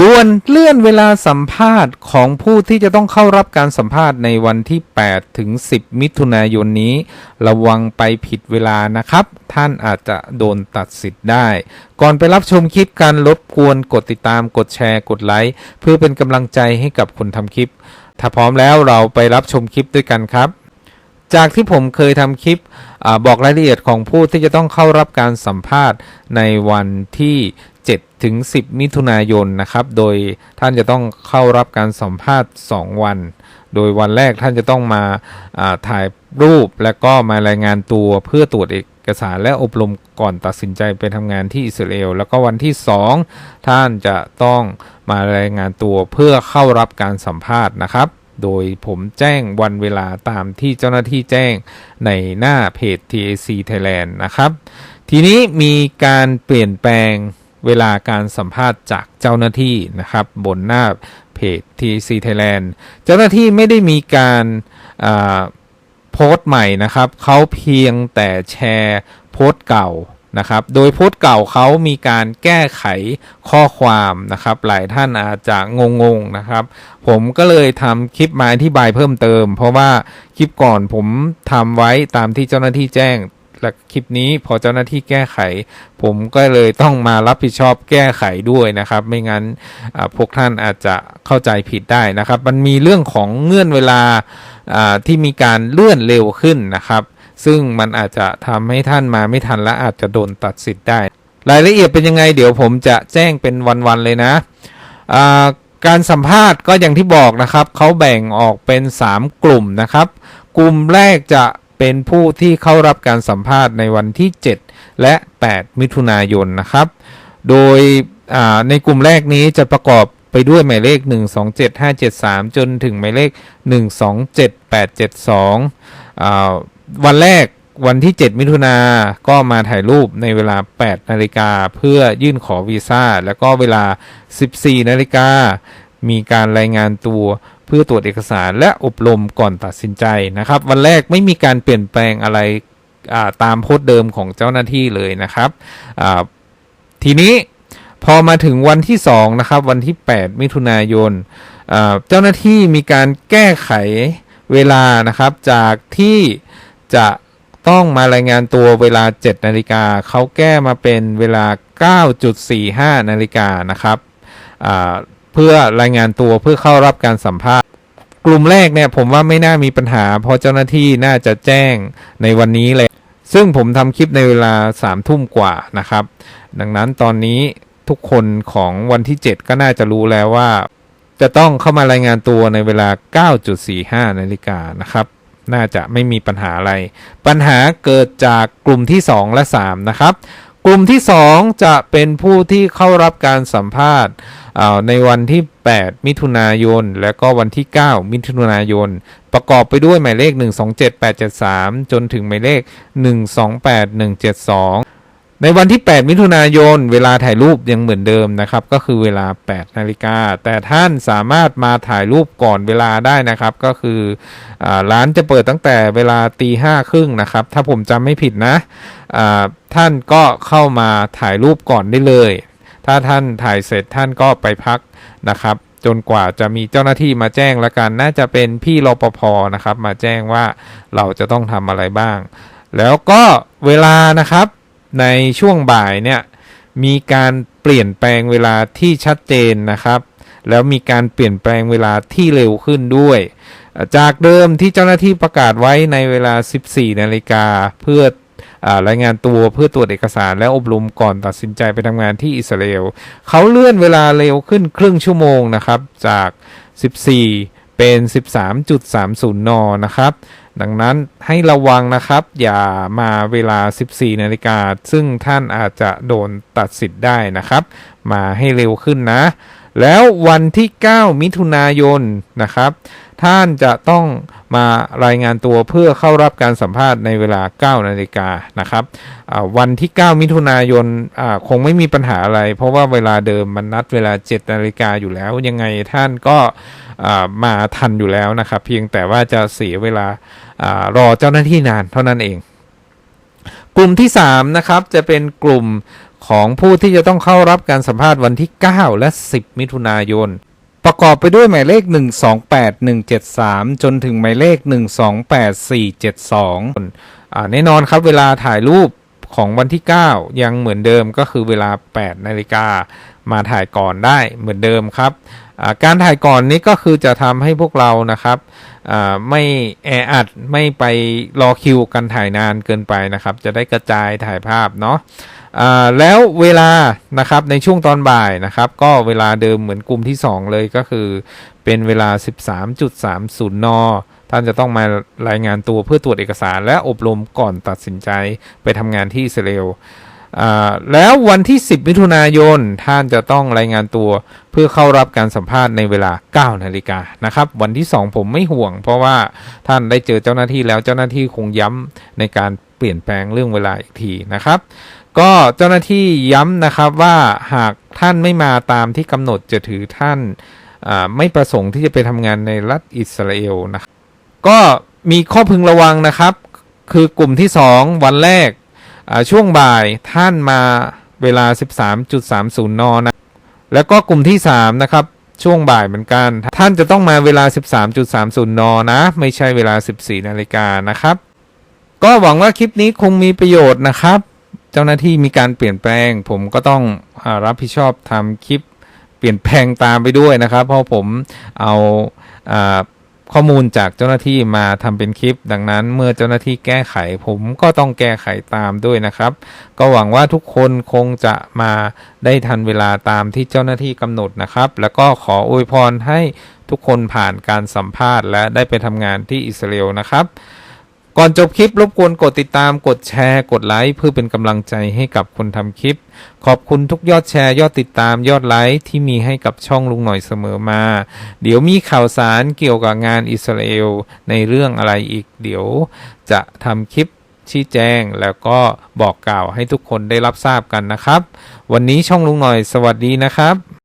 ด่วนเลื่อนเวลาสัมภาษณ์ของผู้ที่จะต้องเข้ารับการสัมภาษณ์ในวันที่ 8 ถึง 10 มิถุนายนนี้ ระวังไปผิดเวลานะครับ ท่านอาจจะโดนตัดสิทธิ์ได้ ก่อนไปรับชมคลิปการรบกวนกดติดตาม กดแชร์ กดไลค์ เพื่อเป็นกำลังใจให้กับคนทำคลิป ถ้าพร้อมแล้วเราไปรับชมคลิปด้วยกันครับจากที่ผมเคยทำคลิปอบอกรายละเอียดของผู้ที่จะต้องเข้ารับการสัมภาษณ์ในวันที่ 7ถึง10 มิถุนายนนะครับ โดยท่านจะต้องเข้ารับการสัมภาษณ์ 2 วัน โดยวันแรกท่านจะต้องมาาถ่ายรูปและก็มารายงานตัวเพื่อตรวจเอกสารและอบรมก่อนตัดสินใจไปทำงานที่อิสราเอล แล้วก็วันที่ 2 ท่านจะต้องมารายงานตัวเพื่อเข้ารับการสัมภาษณ์นะครับ โดยผมแจ้งวันเวลาตามที่เจ้าหน้าที่แจ้งในหน้าเพจ TAC Thailand นะครับ ทีนี้มีการเปลี่ยนแปลง เวลาการสัมภาษณ์จากเจ้าหน้าที่นะครับ บนหน้าเพจ TC Thailand เจ้าหน้าที่ไม่ได้มีการาโพสต์ใหม่นะครับ เขาเพียงแต่แชร์โพสต์เก่านะครับ โดยโพสต์เก่าเขามีการแก้ไขข้อความนะครับ หลายท่านอาจจะงงๆนะครับ ผมก็เลยทำคลิปมาอธิบายเพิ่มเติม เพราะว่าคลิปก่อนผมทำไว้ตามที่เจ้าหน้าที่แจ้ง และคลิปนี้พอเจ้าหน้าที่แก้ไข ผมก็เลยต้องมารับผิดชอบแก้ไขด้วยนะครับ ไม่งั้นพวกท่านอาจจะเข้าใจผิดได้นะครับ มันมีเรื่องของเงื่อนเวลาที่มีการเลื่อนเร็วขึ้นนะครับ ซึ่งมันอาจจะทำให้ท่านมาไม่ทันและอาจจะโดนตัดสิทธิ์ได้ รายละเอียดเป็นยังไงเดี๋ยวผมจะแจ้งเป็นวันๆเลยนะการสัมภาษณ์ก็อย่างที่บอกนะครับ เขาแบ่งออกเป็น 3 กลุ่มนะครับ กลุ่มแรกจะ เป็นผู้ที่เข้ารับการสัมภาษณ์ในวันที่ 7 และ 8 มิถุนายนนะครับ โดยในกลุ่มแรกนี้จะประกอบไปด้วยหมายเลข 127573 จนถึงหมายเลข 127872 วันแรกวันที่ 7 มิถุนาก็มาถ่ายรูปในเวลา 8 นาฬิกาเพื่อยื่นขอวีซ่า แล้วก็เวลา 14 นาฬิกามีการรายงานตัว เพื่อตรวจเอกสารและอบรมก่อนตัดสินใจนะครับ วันแรกไม่มีการเปลี่ยนแปลงอะไรตามโพสต์เดิมของเจ้าหน้าที่เลยนะครับทีนี้พอมาถึงวันที่2นะครับวันที่ 8 มิถุนายนเจ้าหน้าที่มีการแก้ไขเวลานะครับจากที่จะต้องมารายงานตัวเวลา 7 นาฬิกาเขาแก้มาเป็นเวลา 9.45 นาฬิกานะครับ เพื่อรายงานตัวเพื่อเข้ารับการสัมภาษณ์ กลุ่มแรกเนี่ยผมว่าไม่น่ามีปัญหา เพราะเจ้าหน้าที่น่าจะแจ้งในวันนี้เลย ซึ่งผมทำคลิปในเวลา3ามทุ่มกว่านะครับ ดังนั้นตอนนี้ทุกคนของวันที่ 7 ก็น่าจะรู้แล้วว่า จะต้องเข้ามารายงานตัวในเวลา 9.45 นาฬิกานะครับ น่าจะไม่มีปัญหาอะไร ปัญหาเกิดจากกลุ่มที่ 2 และ 3 นะครับ กลุ่มที่ 2 จะเป็นผู้ที่เข้ารับการสัมภาษณ์ในวันที่ 8 มิถุนายน และก็วันที่ 9 มิถุนายน ประกอบไปด้วยหมายเลข 127873 จนถึงหมายเลข 128172 ในวันที่ 8 มิถุนายน เวลาถ่ายรูปยังเหมือนเดิมนะครับ ก็คือเวลา 8 นาฬิกา แต่ท่านสามารถมาถ่ายรูปก่อนเวลาได้นะครับ ก็คืออร้านจะเปิดตั้งแต่เวลาตีห้าครึ่งนะครับ ถ้าผมจำไม่ผิดนะท่านก็เข้ามาถ่ายรูปก่อนได้เลย ถ้าท่านถ่ายเสร็จท่านก็ไปพักนะครับ จนกว่าจะมีเจ้าหน้าที่มาแจ้งละกัน น่าจะเป็นพี่รปภนะครับ มาแจ้งว่าเราจะต้องทำอะไรบ้าง แล้วก็เวลานะครับ ในช่วงบ่ายเนี่ยมีการเปลี่ยนแปลงเวลาที่ชัดเจนนะครับ แล้วมีการเปลี่ยนแปลงเวลาที่เร็วขึ้นด้วย จากเดิมที่เจ้าหน้าที่ประกาศไว้ในเวลา 14 นาฬิกาเพื่อรายงานตัวเพื่อตรวจเอกสารและอบรมก่อนตัดสินใจไปทำงานที่อิสราเอลเขาเลื่อนเวลาเร็วขึ้นครึ่งชั่วโมงนะครับจาก 14 เป็น 13.30 น นะครับ ดังนั้นให้ระวังนะครับ อย่ามาเวลา 14 นาฬิกา ซึ่งท่านอาจจะโดนตัดสิทธิ์ได้นะครับ มาให้เร็วขึ้นนะ แล้ววันที่ 9 มิถุนายนนะครับ ท่านจะต้องมารายงานตัวเพื่อเข้ารับการสัมภาษณ์ในเวลา 9 นาฬิกานะครับวันที่ 9 มิถุนายนคงไม่มีปัญหาอะไร เพราะว่าเวลาเดิมมันนัดเวลา 7 นาฬิกาอยู่แล้ว ยังไงท่านก็มาทันอยู่แล้วนะครับ เพียงแต่ว่าจะเสียเวลาอารอเจ้าหน้าที่นานเท่านั้นเอง กลุ่มที่ 3 นะครับ จะเป็นกลุ่ม ของผู้ที่จะต้องเข้ารับการสัมภาษณ์วันที่ 9 และ 10 มิถุนายน ประกอบไปด้วยหมายเลข 128173 จนถึงหมายเลข 128472อ่าแน่นอนครับเวลาถ่ายรูปของวันที่ 9 ยังเหมือนเดิมก็คือเวลา 8 นาฬิกามาถ่ายก่อนได้เหมือนเดิมครับการถ่ายก่อนนี้ก็คือจะทำให้พวกเรานะครับไม่แออัดไม่ไปรอคิวกันถ่ายนานเกินไปนะครับ จะได้กระจายถ่ายภาพเนาะ แล้วเวลานะครับในช่วงตอนบ่ายนะครับ ก็เวลาเดิมเหมือนกลุ่มที่ 2 เลยก็คือเป็นเวลา 13.30 น ท่านจะต้องมารายงานตัวเพื่อตรวจเอกสาร และอบรมก่อนตัดสินใจไปทำงานที่อิสราเอลแล้ววันที่ 10 มิถุนายน ท่านจะต้องรายงานตัวเพื่อเข้ารับการสัมภาษณ์ในเวลา 9 นาฬิกานะครับ วันที่ 2 ผมไม่ห่วง เพราะว่าท่านได้เจอเจ้าหน้าที่แล้วเจ้าหน้าที่คงย้ำในการ ปลี่ยนแปลงเรื่องเวลาอีกทีนะครับ ก็เจ้าหน้าที่ย้ำนะครับว่าหากท่านไม่มาตามที่กำหนดจะถือท่านไม่ประสงค์ที่จะไปทำงานในรัฐอิสราเอลนะครับก็มีข้อพึงระวังนะครับ คือกลุ่มที่ 2 วันแรกช่วงบ่ายท่านมาเวลา 13.30 นนะแล้วก็กลุ่มที่ 3 นะครับ ช่วงบ่ายเหมือนกัน ท่านจะต้องมาเวลา 13.30 นนะ ไม่ใช่เวลา 14 นาฬิกานะครับ ก็หวังว่าคลิปนี้คงมีประโยชน์นะครับ เจ้าหน้าที่มีการเปลี่ยนแปลง ผมก็ต้องอรับผิดชอบทำคลิปเปลี่ยนแปลงตามไปด้วยนะครับ เพราะผมเอาอาข้อมูลจากเจ้าหน้าที่มาทำเป็นคลิป ดังนั้นเมื่อเจ้าหน้าที่แก้ไข ผมก็ต้องแก้ไขตามด้วยนะครับ ก็หวังว่าทุกคนคงจะมาได้ทันเวลาตามที่เจ้าหน้าที่กำหนดนะครับ แล้วก็ขออวยพรให้ทุกคนผ่านการสัมภาษณ์ และได้ไปทำงานที่อิสราเอลนะครับ ก่อนจบคลิปรบกวนกดติดตามกดแชร์ กดไลค์เพื่อเป็นกำลังใจให้กับคนทำคลิป ขอบคุณทุกยอดแชร์ยอดติดตามยอดไลค์ที่มีให้กับช่องลุงหน่อยเสมอมา เดี๋ยวมีข่าวสารเกี่ยวกับงานอิสราเอลในเรื่องอะไรอีก เดี๋ยวจะทำคลิปชี้แจงแล้วก็บอกกล่าวให้ทุกคนได้รับทราบกันนะครับ วันนี้ช่องลุงหน่อยสวัสดีนะครับ